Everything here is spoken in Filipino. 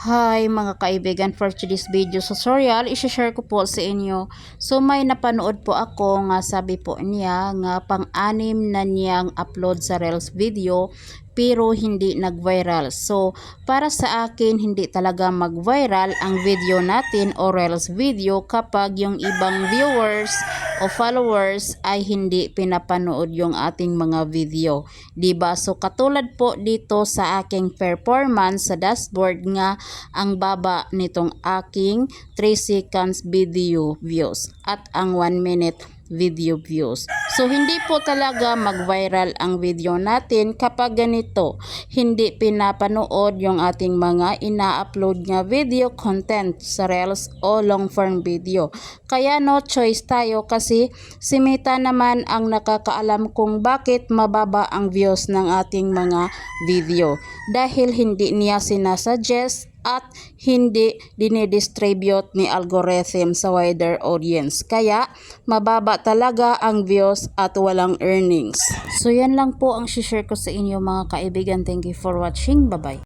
Hi mga kaibigan, for today's video tutorial, isi-share ko po sa inyo. So may napanood po ako nga sabi po niya nga pang-anim na niyang upload sa Reels video pero hindi nag-viral. So para sa akin hindi talaga mag-viral ang video natin o Reels video kapag yung ibang viewers o followers ay hindi pinapanood yung ating mga video. ba? So katulad po dito sa aking performance sa dashboard nga ang baba nitong aking 3 seconds video views at ang 1 minute video views. So hindi po talaga mag-viral ang video natin kapag ganito. Hindi pinapanood yung ating mga ina-upload nga video content sa Reels o long form video. Kaya no choice tayo kasi si Mita naman ang nakakaalam kung bakit mababa ang views ng ating mga video. Dahil hindi niya sinasuggest at hindi dinidistribute ni algorithm sa wider audience. Kaya, mababa talaga ang views at walang earnings. So, yan lang po ang share ko sa inyo mga kaibigan. Thank you for watching. Bye-bye.